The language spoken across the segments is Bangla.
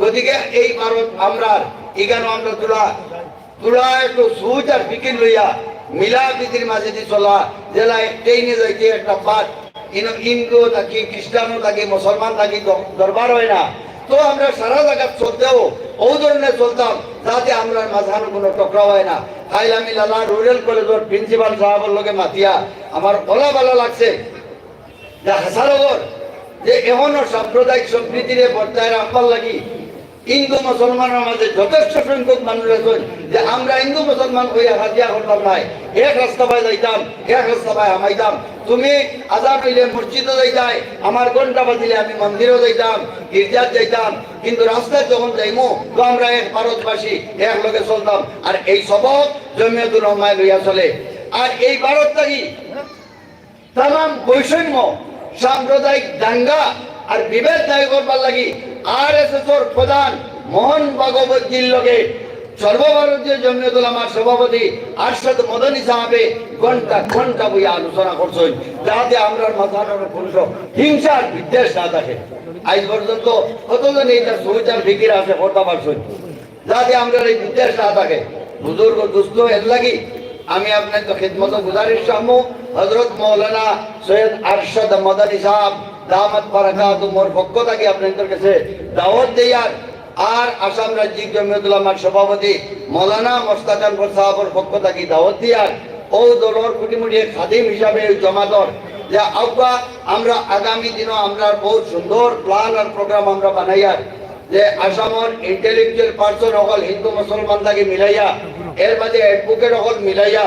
গতিকে এই ভারত আমরা এখানে আমরা তোলা তোলা একটু সুচ আর ফিকির লইয়া মিলা পৃথিবীর মাঝে দিয়ে চলা। জেলা নিয়ে যাইতে একটা বাদ হিন্দু থাকি খ্রিস্টানও থাকি, মুসলমান থাকি দরবার হয় না। তো আমরা সারা জায়গা চলতেও ও ধরনের চলতাম যাতে আমরা মাঝখানে কোনো টকরাও হয় না। তাইলে আমি লালা রুরাল কলেজের প্রিন্সিপাল সাহেবের লগে মাতিয়া। আমার ওলা ভালো লাগছে যে হাসারগর যে এখনও সাম্প্রদায়িক সম্প্রীতিরে বর্তায় রাখবার লাগি হিন্দু মুসলমানের মাঝে যথেষ্ট সংখ্যক মানুষ আছেন যে আমরা হিন্দু মুসলমান হইয়া হাজিয়া করতাম নাই। এক রাস্তা পায় যাইতাম, এক রাস্তা পায় হামাইতাম। তুমি আজাদ হইলে মসজিদও যাইতাই, আমার ঘণ্টা বাজিলে আমি মন্দিরও যাইতাম, গির্জাত যাইতাম। কিন্তু রাস্তায় যখন যাইমু, তো আমরা এক ভারতবাসী এক লোকে চলতাম। আর এই সবক জমিয়তুল রহমায় লইয়া চলে। আর এই ভারত থাকি তাম বৈষম্য, সাম্প্রদায়িক দাঙ্গা আর বিভেদ দায় করবার লাগি আর প্রধান মোহন সর্বভারতীয় জমিয়তুল সভাপতি আরশাদ মদনী সাহেবে ঘণ্টা ঘণ্টা বইয়া আলোচনা করছেন। যাতে আমরা মাথার পুরুষ হিংসার বিদ্বেষ না থাকে। আজ পর্যন্ত কতজন সুবিচার ফিকির আছে পারছেন যাতে আমরা এই বিদ্বেষ না থাকে। বুজুর্গ, দুস্থ, এর লাগি আমি আপনার তো খিদমত গুজারিশ চাহমু হজরত মৌলানা সৈয়দ আরশদ মদানী সাহেব দামত বারাকাত, মোর পক্ষ থেকে আপনাদের কাছে দাওয়াত দেয়ার আর আসাম রাজ্যিক জমিয়তুল আমার সভাপতি মৌলানা মোস্তাকানপুর সাহেবের পক্ষ থেকে দাওয়াত দিয়ার ও দলর কুটিমুটি খাদিম হিসাবে জমাদর যে আব্বা, আমরা আগামী দিনও আমরা বহুত সুন্দর প্ল্যান আর প্রোগ্রাম আমরা বানাইয়ার যে আসামর ইন্টেলেকচুয়াল পার্সন অকল হিন্দু, মুসলমান থাকে মিলাইয়া, এর মাঝে অ্যাডভোকেট অকল মিলাইয়া,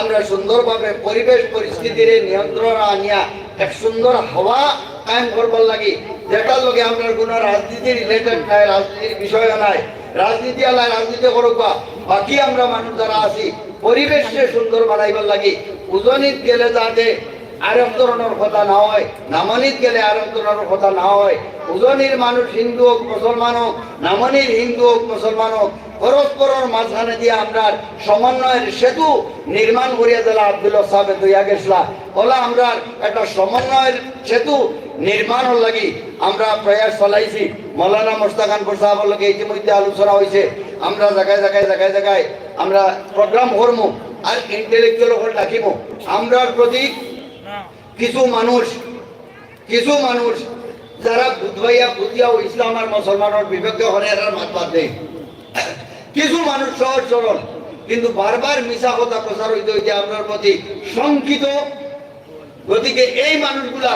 আমরা সুন্দরভাবে পরিবেশ পরিস্থিতির নিয়ন্ত্রণ আনিয়া এক সুন্দর হাওয়া কায়েম করবার লাগি। যেটার লগে আপনার কোনো রাজনীতি রিলেটেড নাই, রাজনীতির বিষয় নাই। রাজনীতি আলাই রাজনীতি করুক বা, বাকি আমরা মানুষ যারা আছি, পরিবেশকে সুন্দর বানাইবার লাগি। উজনিত গেলে যাতে আরেক ধরনের কথা না হয়, নামানিত গেলে আরেক ধরনের কথা না হয়। উজনির মানুষ হিন্দু হোক, মুসলমান হোক, নামানির হিন্দু হোক, মুসলমান হোক, পরস্পরের মাঝখানে দিয়ে আমরা সমন্বয়ের সেতু নির্মাণ করিয়া দিলা আব্দুল্লাহ সাহেব দইয়া গেছলা ওলা আমরা একটা সমন্বয়ের সেতু নির্মাণের লাগি আমরা প্রয়াস চলাইছি। মৌলানা মোস্তাকানপুর সাহেবের লগে ইতিমধ্যে আলোচনা হয়েছে আমরা জায়গায় জায়গায় জায়গায় জায়গায় আমরা প্রোগ্রাম করব আর ইন্টেলেকচুয়াল ডাকিব আমরার প্রতি কিছু মানুষ কিছু মানুষ যারা বুধবাইয়া, বুধিয়া ও ইসলাম আর মুসলমানের বিপক্ষে হরে এরার মাত বাদ কিছু মানুষ সহজ সরল, কিন্তু বারবার মিশা কথা প্রচার হইতে হইতে আপনার প্রতি শঙ্কিত। গতিকে এই মানুষগুলা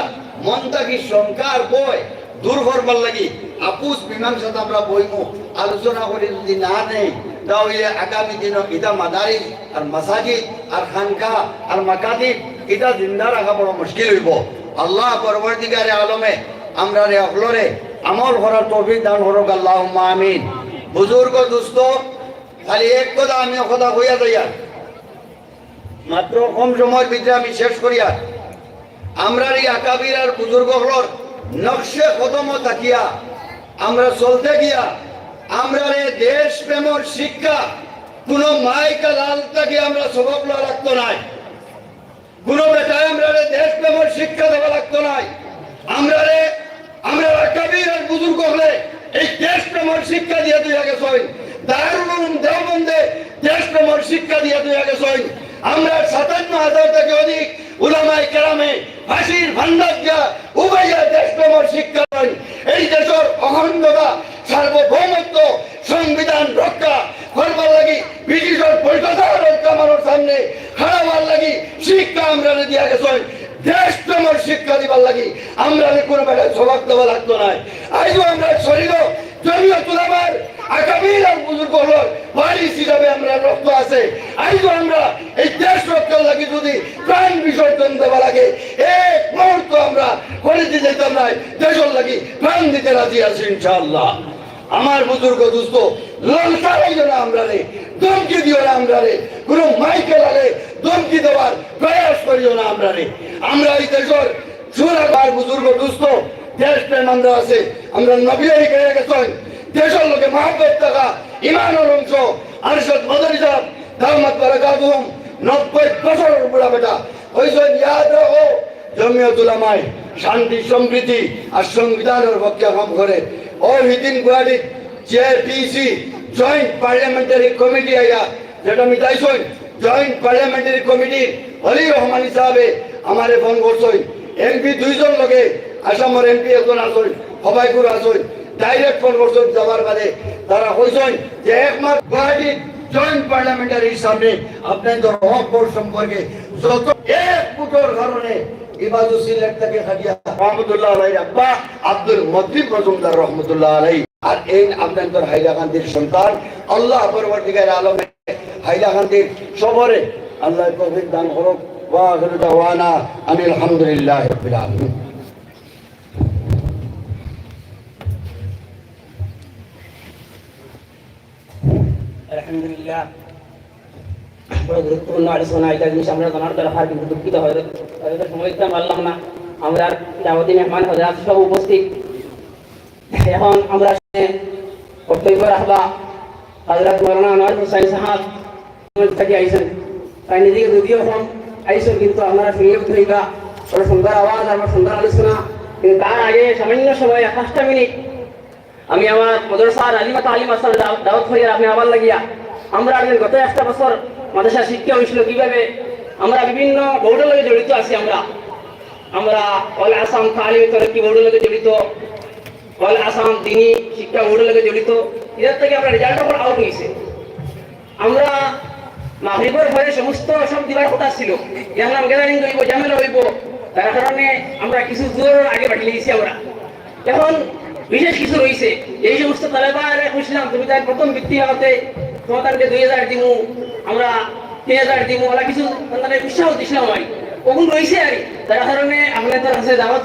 মন থাকি শঙ্কার বয়, দূর করবার লাগি। আপুস মীমাংসাতে আমরা বইমু, আলোচনা করে যদি না নেই, তাহলে আগামী দিন ইটা মাদারিস আর মাসাজিদ আর খানকা আর মাকাতিব এটা জিন্দা রাখা বড় মুশকিল হইব। আল্লাহ পরবর্তীকারে আলমে, আমরা রে অকলরে আমল করার তৌফিক দান করুক আল্লাহ আমিন। বুজুর্গ, দুস্থ, খালি এক কথা আমি কথা হইয়া যাইয়া। মাত্র কম সময়ের ভিতরে আমি শেষ করিয়া, আমরা এই আকাবির আর বুজুর্গ হলর নকশে কদম থাকিয়া, আমরা চলতে গিয়া, আমরা এই দেশ প্রেমর শিক্ষা, কোন মাইকা লাল তাকে আমরা সবক লাগতো নাই। কোন বেটায় আমরা রে দেশ প্রেমর শিক্ষা দেওয়া লাগতো নাই। আমরা আমরা আকাবির আর বুজুর্গ হলে এই দেশ প্রেমর শিক্ষা দিয়ে তুই আগে সইন দারুল দেওবন্দে দেশ প্রেমর শিক্ষা দিয়ে তুই আমরা সাতান্ন হাজার থেকে অধিক উলামাই কেরামে ফাঁসির ভান্ডার যা উভয়া দেশ প্রেমর শিক্ষা দেন। এই দেশের অখণ্ডতা, সার্বভৌমত্ব, সংবিধান রক্ষা করবার লাগি ব্রিটিশের পরিকল্পনা রক্ষা আমার সামনে হারাবার লাগি শিক্ষা আমরা দিয়া গেছেন দেশ প্রেমর শিক্ষা দিবার লাগি। আমরা কোনো বেলায় সবাক দেওয়া লাগতো না আজও আমরা শরীর জমিও তুলাবার আগামীর আর বুজুর্গ হল ওয়ারিস হিসাবে আমরা রক্ত আছে। আজও আমরা এই দেশ রক্ষার লাগি যদি প্রাণ বিসর্জন দেওয়া লাগে, এক মুহূর্ত আমরা করে দিতে যেতাম না দেশের লাগি প্রাণ দিতে রাজি আছি ইনশাআল্লাহ। আমার বুজুর্গ দুস্থ লঙ্কারাই না আমরা রে, ধমকি দিও না আমরা রে, কোনো মাইকেল আলে ধমকি দেওয়ার প্রয়াস করিও না আমরা রে। আমরা এই দেশের সুরাবার বুজুর্গ, দুস্থ দেশ প্রেম আমরা আছে, আমরা নবীলাই গেয়ে গেছেন। দেশের লোকে মহাব্বত টাকা ইমানের অংশ আরশদ মদনী সাহেব, দামত বারাকাতুহুম নব্বই বছরের বুড়া বেটা হইছেন ইয়াদ রাখো, জমিয়তুল আমায়, শান্তি সম্প্রীতি আর সংবিধানের পক্ষে করে। ও হিদিন গুয়াড়ি জেপিসি জয়েন্ট পার্লামেন্টারি কমিটি আইয়া যেটা মিটাইছই জয়েন্ট পার্লামেন্টারি কমিটির হলি রহমান হিসাবে আমারে ফোন করছই। এমপি দুইজন লগে আসামের এমপি একজন আসই সবাইকুর আসই ডাইরেক্ট ফোন করছই যাবার বাদে। তারা কইছই যে এক মাস গুয়াহাটির জয়েন্ট পার্লামেন্টারি হিসাবে আপনাদের হক বোর্ড সম্পর্কে যত এক ফুটোর কারণে ইবাদু সিলেট থেকে খাদিয়া রহমতুল্লাহ আলাই আব্বা আব্দুল মদ্দিন মজুমদার রহমতুল্লাহ আলাই আর এই আপনাদের হাইলাকান্দির সন্তান আল্লাহ পরবর্তীকার আলমে হাইলাকান্দির সবরে আল্লাহ তৌফিক দান করুক। ওয়া আখিরু দাওয়ানা আনিল হামদুলিল্লাহি রাব্বিল আলামিন। আলহামদুলিল্লাহ। এটা জিনিস আমরা কিন্তু দুঃখিত সময় পারলাম না। আমরা সব উপস্থিত এখন আমরা কর্তব্য রাখবা। হজরত মৌলানা আনোয়ার হুসাইন সাহাব থেকে আইসেন তাই নিজেকে যদিও এখন আইসেন কিন্তু আপনারা শুনিয়ে উঠেইবা বড় সুন্দর আওয়াজ বড় সুন্দর আলোচনা। কিন্তু তার আগে সামান্য সময় পাঁচটা মিনিট। আমি আমার মদরসার আলিমা তালিম আসার দাওয়াত করি আপনি আবার লাগিয়া। আমরা আগে গত একটা বছর মাদ্রাসা শিক্ষা হয়েছিল কীভাবে? আমরা বিভিন্ন বোর্ডের লগে জড়িত আছি আমরা। আমরা অল আসাম তালিম তরক্কি বোর্ডের লগে জড়িত। অল আসাম দিনী শিক্ষা বোর্ডের লগে জড়িত। এদের থেকে আমরা রেজাল্ট আউট হয়েছে। আমরা মাহরিবের পরে সমস্ত সব দিবার কথা ছিল। জানলাম গ্যাদারিং হইব, ঝামেলা হইব। তার কারণে আমরা কিছু দূর আগে পাঠিয়ে দিয়েছি আমরা। এখন বিশেষ কিছু রয়েছে। এই সমস্ত তালেবান বুঝলাম, তুমি তার প্রথম বৃত্তি হতে তোমাদেরকে দুই হাজার দিমু, আমরা তিন হাজার দিমু ওরা কিছু তাদের উৎসাহ দিছিলাম আমি। ওগুলো রয়েছে আর তার কারণে আপনাদের কাছে দাওয়াত